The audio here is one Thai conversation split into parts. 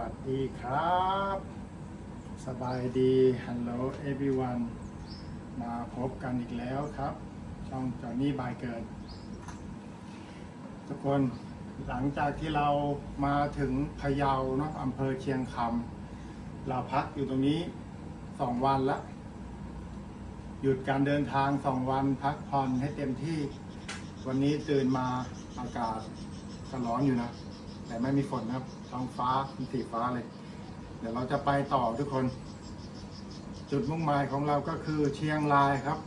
วัสดีครับ สบายดี Hello everyone มาพบกันอีกแล้วครับ ช่องจอห์นนี่บายเกิด ทุกคนหลังจากที่เรามาถึงพะเยาเนาะอำเภอเชียงคำเราพักอยู่ตรงนี้สองวันละ หยุดการเดินทางสองวันพักผ่อนให้เต็มที่ วันนี้ตื่นมาอากาศร้อนอยู่นะ แต่ไม่มีฝนนะครับ ท้องฟ้าเป็นสีฟ้าเลย เดี๋ยวเราจะไปต่อทุกคน จุดมุ่งหมายของเราก็คือเชียงรายครับ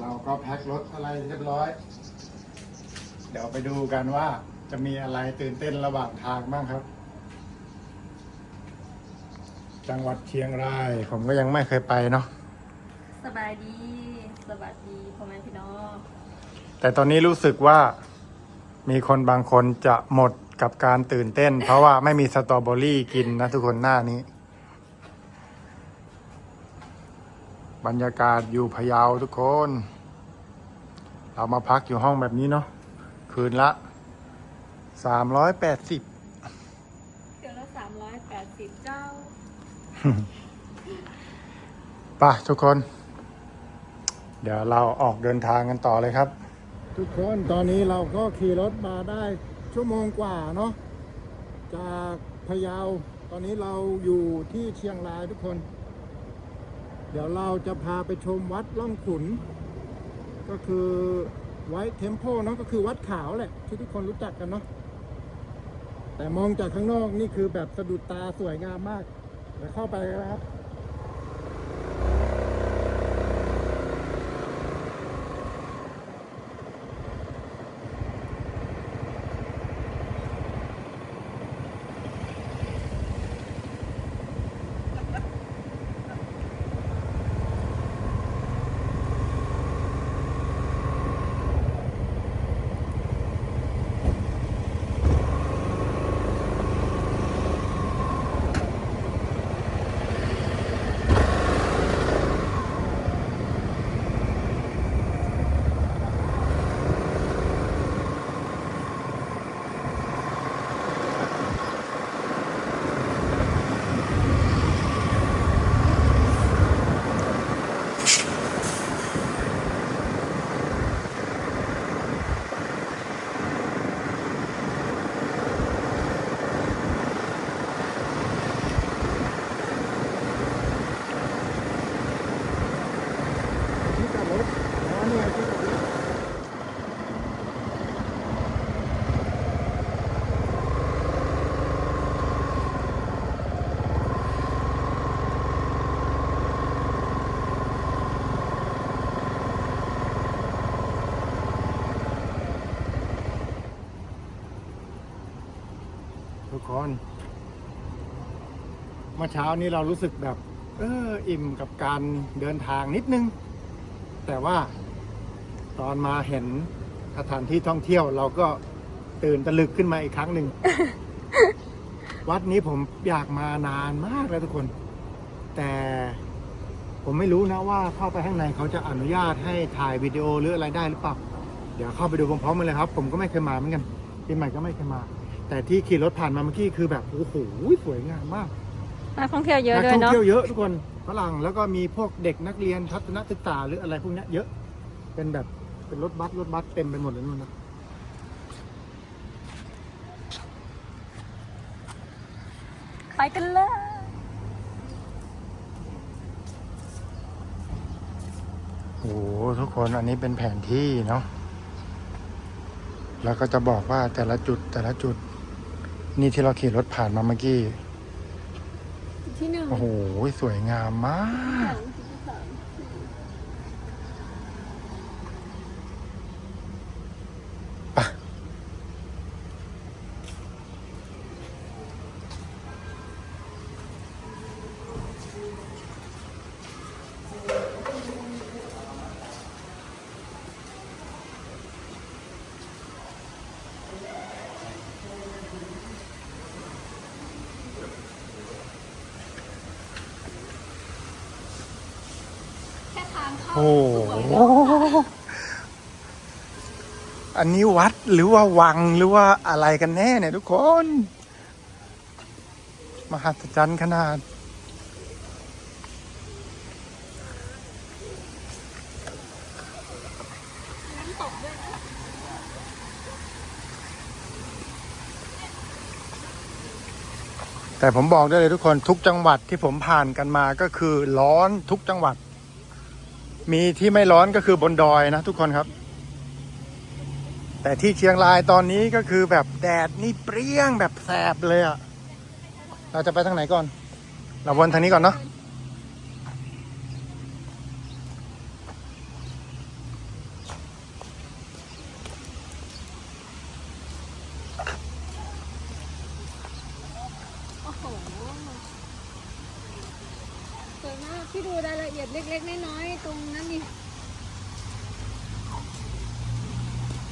เราก็แพ็ครถอะไรเรียบร้อย เดี๋ยวไปดูกันว่าจะมีอะไรตื่นเต้นระหว่างทางบ้างครับ จังหวัดเชียงราย ผมก็ยังไม่เคยไปเนาะสบายดีสวัสดีพ่อแม่พี่น้องแต่ตอนนี้รู้สึกว่ามีคนบางคนจะหมด กับการตื่นเต้น เพราะว่าไม่มีสตรอเบอรี่กินนะทุกคนหน้านี้ บรรยากาศอยู่พะเยาทุกคน เรามาพักอยู่ห้องแบบนี้เนาะคืนละสามร้อยแปดสิบเดือนละสามร้อยแปดสิบเจ้าป่ะทุกคน เดี๋ยวเราออกเดินทางกันต่อเลยครับ ทุกคนตอนนี้เราก็ขี่รถมาได้ ชั่วโมงกว่าเนาะจากพะเยาตอนนี้เราอยู่ที่เชียงรายทุกคน เดี๋ยวเราจะพาไปชมวัดล่องขุน ก็คือไวท์เทมเพลเนาะก็คือวัดขาวแหละ ที่ทุกคนรู้จักกันเนาะแต่มองจากข้างนอกนี่คือแบบสะดุดตาสวยงามมากเดี๋ยวเข้าไปนะครับ กคนเมื่อเช้านี้เรารู้สึกแบบ เอออิ่มกับการเดินทางนิดนึง แต่ว่าตอนมาเห็นสถานที่ท่องเที่ยวเราก็ตื่นตะลึกขึ้นมาอีกครั้งหนึ่ง วัดนี้ผมอยากมานานมากแล้วทุกคน แต่ผมไม่รู้นะว่าเข้าไปข้างในเขาจะอนุญาตให้ถ่ายวิดีโอหรืออะไรได้หรือเปล่า เดี๋ยวเข้าไปดูพร้อมๆกันเลยครับ ผมก็ไม่เคยมาเหมือนกันปีใหม่ก็ไม่เคยมา แต่ที่ขี่รถผ่านมาเมื่อกี้คือแบบโอ้โหสวยงามมากนักท่องเที่ยวเยอะนัด้วยท่องเนาะ เที่ยวเยอะทุกคนฝรั่งแล้วก็มีพวกเด็กนักเรียนทัศนศึกษาหรืออะไรพวกเนี้ยเยอะ เป็นแบบเป็นรถบัสรถบัสเต็มไปหมดเลยนู่นนะไปกันเลยโอ้โหทุกคนอันนี้เป็นแผนที่เนาะแล้วก็จะบอกว่าแต่ละจุดแต่ละจุด นี่ที่เราขี่รถผ่านมาเมื่อกี้ ที่หนึ่งโอ้โห สวยงามมาก ไป แค่ทางเข้า โอ้โหอันนี้วัดหรือว่าวังหรือว่าอะไรกันแน่เนี่ยทุกคน มหัศจรรย์ขนาด แต่ผมบอกได้เลยทุกคนทุกจังหวัดที่ผมผ่านกันมาก็คือร้อนทุกจังหวัด มีที่ไม่ร้อนก็คือบนดอยนะทุกคนครับ แต่ที่เชียงรายตอนนี้ก็คือแบบแดดนี่เปรี้ยงแบบแสบเลยอะเราจะไปทางไหนก่อน เราวนทางนี้ก่อนเนาะ โอ้โหสวยมากพี่ดูรายละเอียดเล็กๆน้อยๆตรงนั้นนี่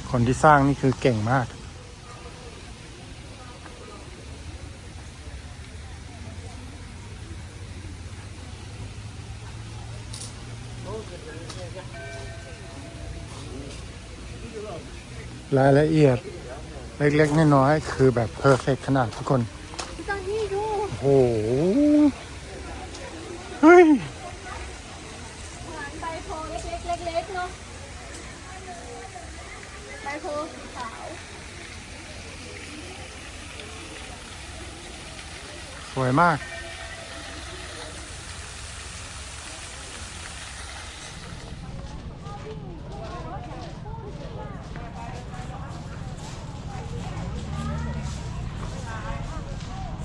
คน ที่สร้างนี่คือเก่งมากรายละเอียดเล็กๆน้อยๆคือแบบเพอร์เฟกขนาดทุกคนโอ้โห เฮ้ย หวานใบโพเล็กๆเล็กๆเนาะใบโพสีขาว ส วยมาก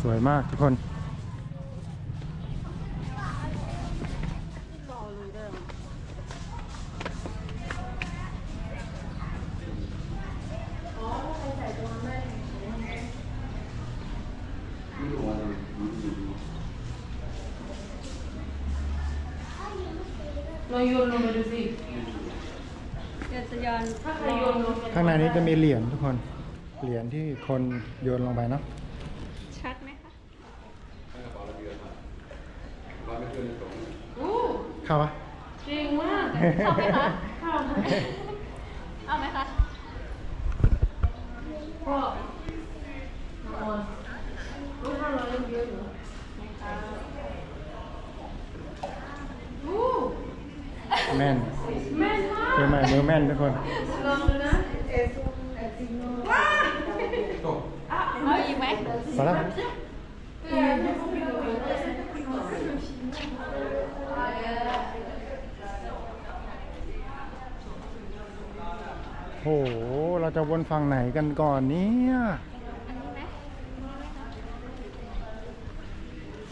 สวยมากทุกคน ลองโยนลงไปดูสิเดี๋ยวจะย้อนถ้าใครโยนลงไปข้างในนี้จะมีเหรียญทุกคน เหรียญที่คนโยนลงไปเนาะ ชัดไหมคะอู้เข้าปะ เก่งมากเข้าไหมคะ เข้าไหม เอาไหมคะ พ่อน้องออนรู้ห้าร้อยยังเยอะอยู่อู้ แม่น แม่นมาก เจอใหม่มือแม่นทุกคน ลองดูนะ ว้าเอาอีกไหมพอแล้วโห เราจะวนฝั่งไหนกันก่อนเนี่ย อันนี้ไหม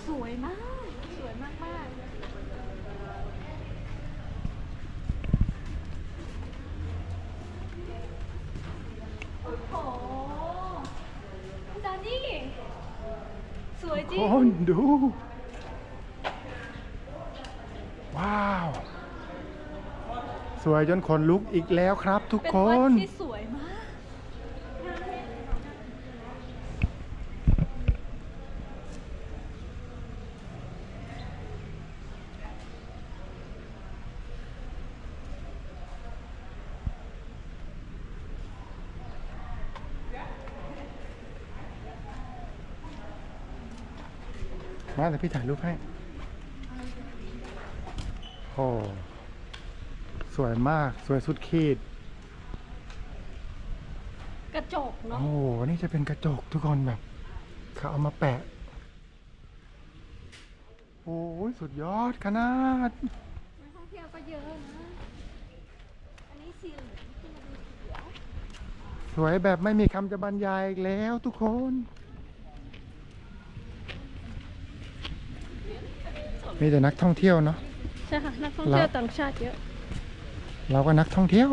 สวยมาก สวยมากมากๆโอ้โหจอนนี่ สวยจริง คนดู ว้าว ส วยจนขนลุกอีกแล้วครับ ทุกเป็นควันที่สวยมากมาแต่พี่ถ่ายรูปให้โอ้ สวยมากสวยสุดขีด กระจกเนาะโอ้โห นี่จะเป็นกระจกทุกคนแบบเขาเอามาแปะ โอ้ยสุดยอดขนาด นักท่องเที่ยวก็เยอะนะ อันนี้สีเหลืองที่มาดูสีเขียวสวยแบบไม่มีคำจะบรรยายอีกแล้วทุกคน มีแต่นักท่องเที่ยวเนาะ ใช่ค่ะนักท่องเที่ยวแล้วต่างชาติเยอะ เราก็นักท่องเที่ยว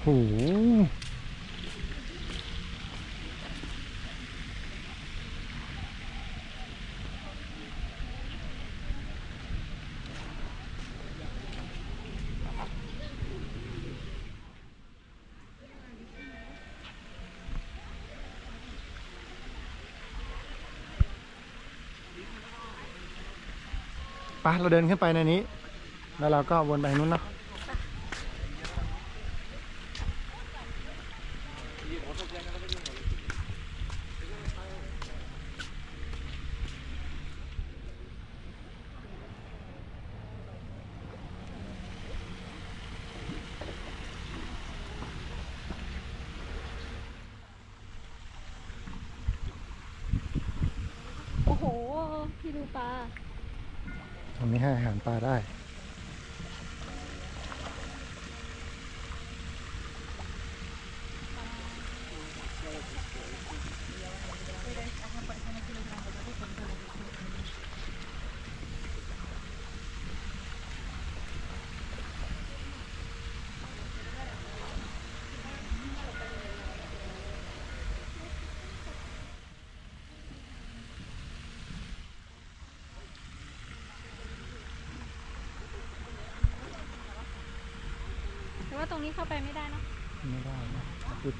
โอ้ เราเดินขึ้นไปในนี้ แล้วเราก็วนไปนู้นเนาะโอ้โห พี่ดูปลา ตรงนี้ให้อาหารปลาได้ ว่าตรงนี้เข้าไปไม่ได้เนะไม่ได้นะปิด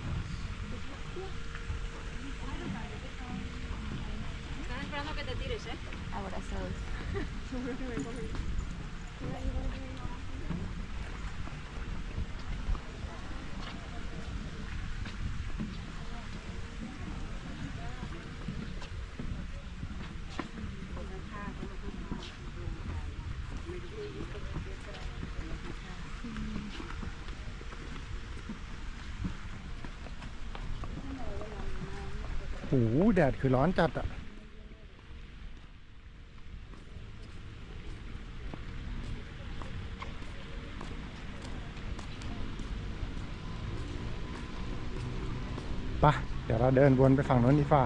Ahora soy. โอ้โหแดดคือร้อนจัดอะไปะเดี๋ยวเราเดินวนไปฝั่งโน้นดีฟ้า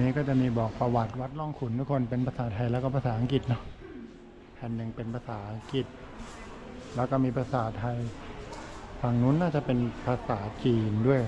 นี้ก็จะมีบอกประวัติวัดล่องขุนทุกคนเป็นภาษาไทยแล้วก็ภาษาอังกฤษเนาะแผ่นหนึ่งเป็นภาษาอังกฤษ แล้วก็มีภาษาไทย ฝั่งนู้นน่าจะเป็นภาษาจีนด้วย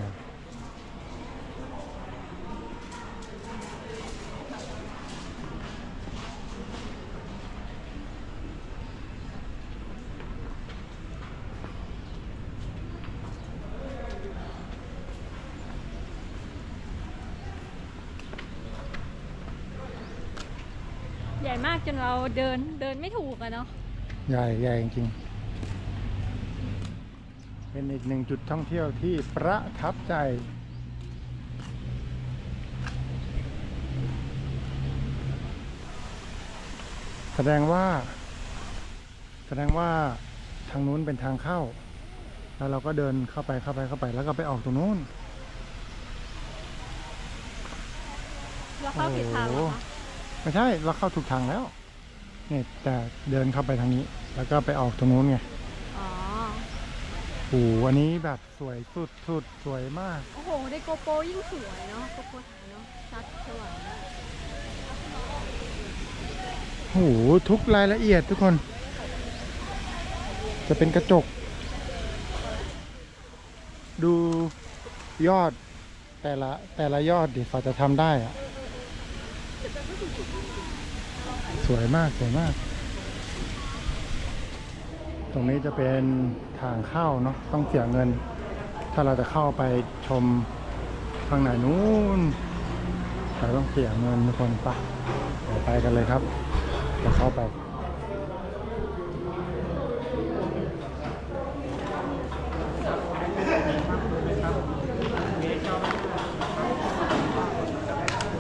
ใหญ่มากจน เราเดินเดินไม่ถูกอะเนาะใหญ่ใหญ่จริงๆเป็นอีกหนึ่งจุดท่องเที่ยวที่ประทับใจ แสดงว่า แสดงว่าทางนู้นเป็นทางเข้า แล้วเราก็เดินเข้าไปเข้าไปเข้าไป แล้วก็ไปออกตรงนู้นเราเข้าผิดทางเหรอคะ ไม่ใช่ เราเข้าถูกทางแล้ว เนี่ยแต่เดินเข้าไปทางนี้ แล้วก็ไปออกตรงนู้นไงอ๋อ โอ้โหอันนี้แบบสวยสุดสุดสวยมาก โอ้โห ในโกโปรยิ่งสวยเนาะ โกโปรถ่ายเนาะ ชัดสว่างมากโอ้โหทุกรายละเอียดทุกคน จะเป็นกระจก ดูยอดแต่ละแต่ละยอดดิฝ่าจะทำได้อะส วยมากสวยมาก ตรงนี้จะเป็นทางเข้าเนาะต้องเสียเงิน ถ้าเราจะเข้าไปชมข้างในนู้นเราต้องเสียเงินทุกคนปะไปกันเลยครับเดี๋ยวเข้าไป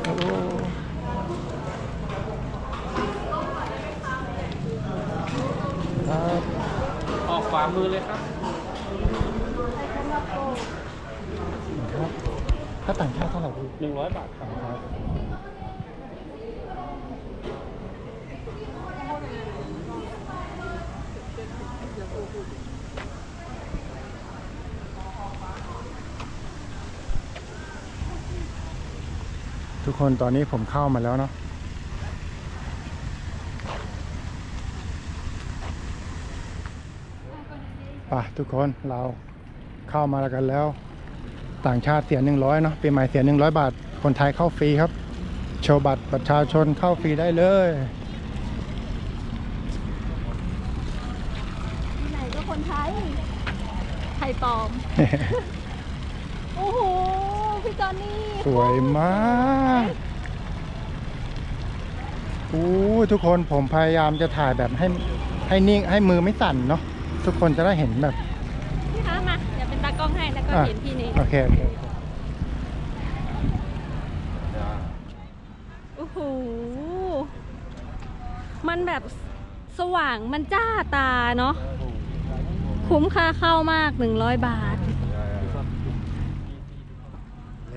โอ้ครับ ออกขวามือเลยครับ ครับ ถ้าต่างชาติเท่าไหร่พี่ หนึ่งร้อยบา ทุกคนตอนนี้ผมเข้ามาแล้วเนาะไปทุกคนเราเข้ามาแล้วกันแล้ว ต่างชาติเสียหนึ่งร้อยเนาะปีใหม่เสียหนึ่งร้อยบาท คนไทยเข้าฟรีครับ โชว์บัตรประชาชนเข้าฟรีได้เลยที่ไหนก็คนไทยไทยปลอม โอ้โห พี่จอนนี่สวยมากอู้ทุกคนผมพยายามจะถ่ายแบบให้ให้นิ่งให้มือไม่สั่นเนาะทุกคนจะได้เห็นแบบ พี่คะมา เดี๋ยวเป็นตากล้องให้แล้วก็อะเห็นพี่นี่ โอเคโอเค โอ้โห มันแบบสว่างมันจ้าตาเนาะ คุ้มค่าเข้ามาก 100 บาท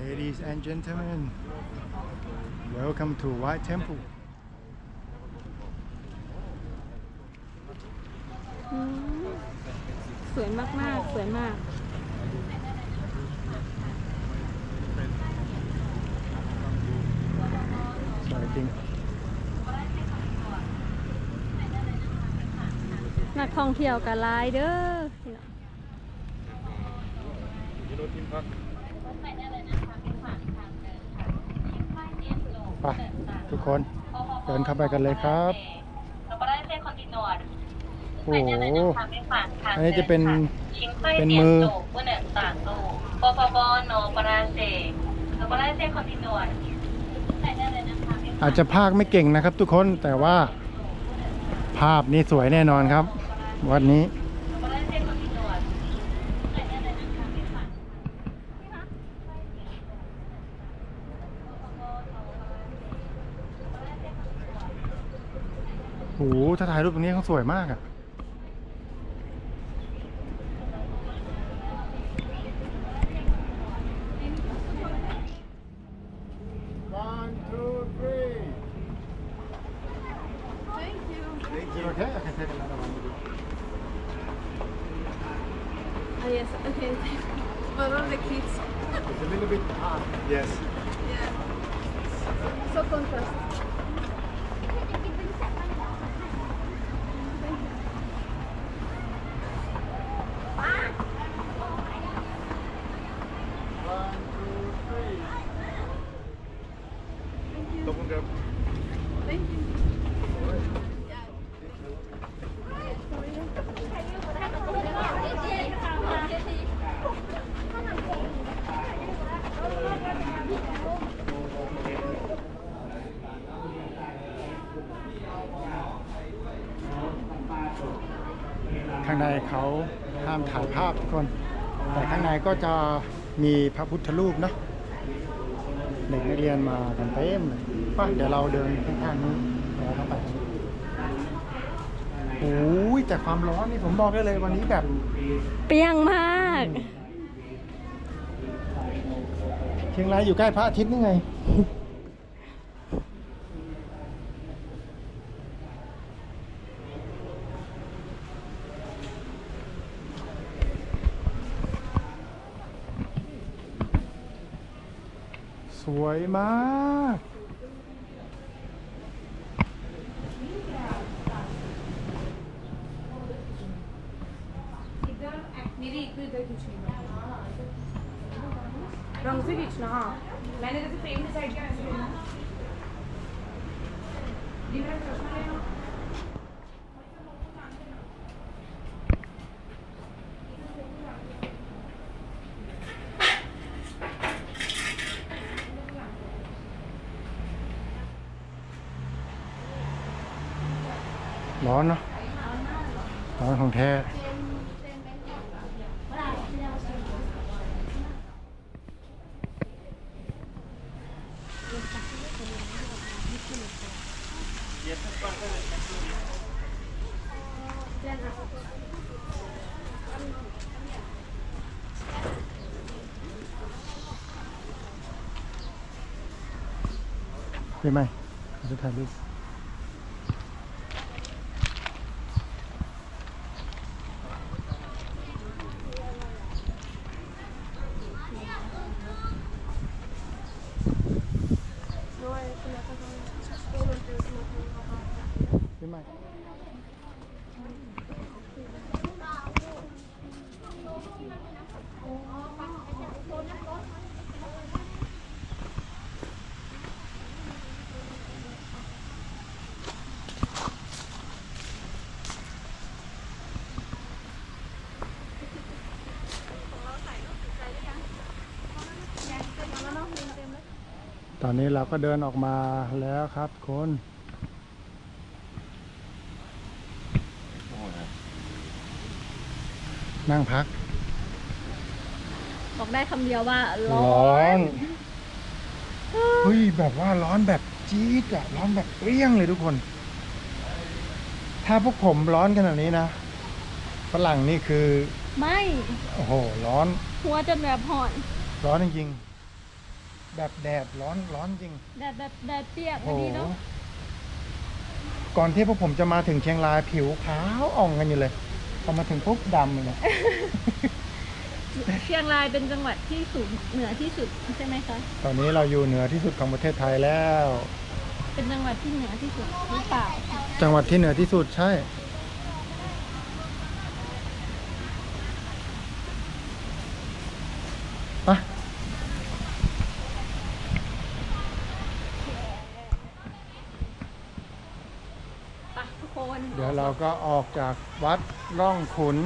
Ladies and gentlemen welcome to White Temple อืมสวยมาก ๆ สวยมาก สวย จริง นักท่องเที่ยวกันหลายเด้อพี่น้องไปทุกคนเดินเข้าไปกันเลยครับโอ้โหอันนี้จะเป็นเป็นมือ Por favor, no pararse. No pararse, continuar. อ อาจจะภาคไม่เก่งนะครับ ทุกคนแต่ว่าภาพนี้สวยแน่นอนครับ วันนี้ โอ้โหถ้าถ่ายรูปตรงนี้เขาสวยมากอะ่ะ it okay? I can take another one. Oh, yes, okay. But all the kids. It's a little bit hard. Yes. Yeah. So contrast. ข้างในเขาห้ามถ่ายภาพทุกคน แต่ข้างในก็จะมีพระพุทธรูปเนาะเด็กนักเรียนมากันเต็มเลยไป่ะเดี๋ยวเราเดินข้างๆนู้นเดี๋ยวเราต้องไปทางนู้นโอ้ยแต่ความร้อนนี่ผมบอกได้เลยวันนี้แบบเปรี้ยงมากเชียงรายอยู่ใกล้พระอาทิตย์นี่ไง สวยมาก मेरी एक भी इधर खींचनी रंग से खींचना हाँ मैंने जैसे फ्रेम डिसाइड किया ऐसे करना। ये मेरा चश्मा लेनाร้อนเนาะร้อนของแท้ เป็นไหมเราจะถ่ายรูป ส ตอนนี้เราก็เดินออกมาแล้วครับคนนั่งพัก บอกได้คำเดียวว่าร้ร้ออนน เฮ้ยแบบว่าร้อนแบบจี๊ดอะร้อนแบบเปรี้ยงเลยทุกคน ถ้าพวกผมร้อนขนาดนี้นะฝรั่งนี่คือ ไม่ โอ้โห ร้อน หัวจนแบบห่อน ร้อนจริงๆ แบบแดดร้อนร้อนจริง แดดแบบแดดเปียกโอ้วันโหนี้เนาะก่อนที่พวกผมจะมาถึงเชียงรายผิวขาวอ่องกันอยู่เลย พอมาถึงปุ๊บดำเลยเชียงรายเป็นจังหวัดที่สูงเหนือที่สุดใช่ไหมคะ ตอนนี้เราอยู่เหนือที่สุดของประเทศไทยแล้ว เป็นจังหวัดที่เหนือที่สุดหรือเปล่าจังหวัดที่เหนือที่สุดใช่ ไป ไปทุกคน เดี๋ยวเราก็ ออกจากวัดร่องขุน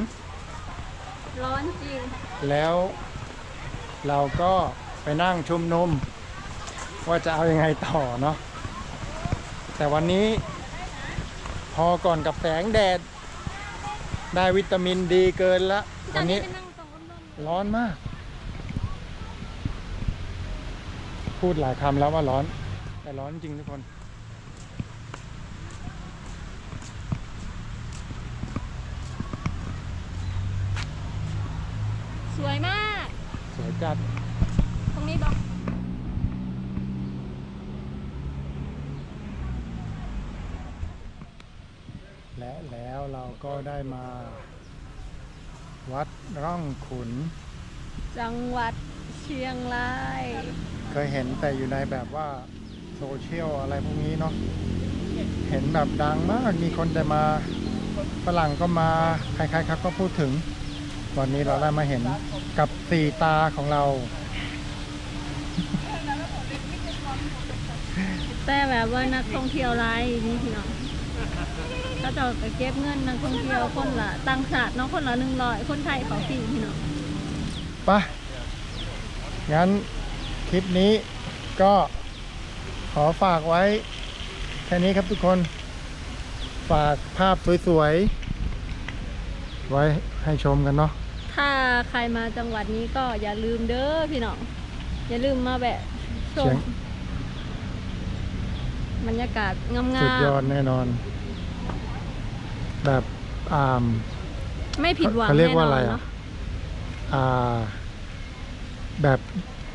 ร้อนจริง แล้วเราก็ไปนั่งชุมนุม ว่าจะเอาอยัางไงต่อเนาะแต่วันนี้พอก่อนกับแสงแดด ได้วิตามินดีเกินละตวัอนนนี้นี้ไปนั่งตรงร่มๆร้อนมาก พูดหลายคำแล้วว่าร้อน แต่ร้อนจริงทุกคน สวยมาก สวย จัด ตรงนี้บอกและแล้วเราก็ได้มา วัดร่องขุน จังหวัดเชียงราย เคยเห็นแต่อยู่ในแบบว่า โซเชียลอะไรพวกนี้เนาะเห็นแบบดังมากมีคนจะมาฝรั่งก็มา ใครๆครับก็พูดถึง วันนี้เราได้มาเห็น กับสีตาของเรา แต่แบบว่านักท่องเที่ยวรายนี่พี่น้องก็จะไปเก็บเงินนักท่องเที่ยวคนละต่างชาติเนาะคนละหนึ่งร้อยคนไทยเขาฟรีพี่น้องไปะงั้นคลิปนี้ก็ขอฝากไว้ แค่นี้ครับทุกคน ฝากภาพสวยๆ ไว้ให้ชมกันเนาะ ถ้าใครมาจังหวัดนี้ก็อย่าลืมเด้อพี่น้อง อย่าลืมมาแวะชเชีมยงบรรยากาศงามสุดยอดแน่นอน แบบอ่ามๆไม่ผิดหวังเขาเรียกแน่นว่าออะไรนอะเนาะอ่า แบบ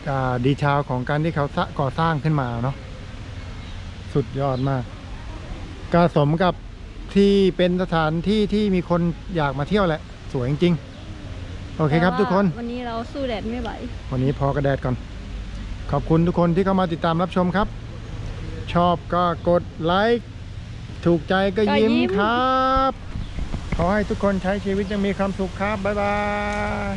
อ่าดีชาวของการที่เขาสร้างก่อสร้างขึ้นมาเนาะสุดยอดมากก็สมกับที่เป็นสถานที่ที่มีคนอยากมาเที่ยวแหละ สวยจริงๆ โอเคครับแต่ว่าทุกคน วันนี้เราสู้แดดไม่ไหว วันนี้พอกระแดดก่อน ขอบคุณทุกคนที่เข้ามาติดตามรับชมครับ ชอบก็กดไลค์ ถูกใจก็ก็ยิ้มยิ้มครับ ขอให้ทุกคนใช้ชีวิตอยังมีความสุขครับ บ๊ายบาย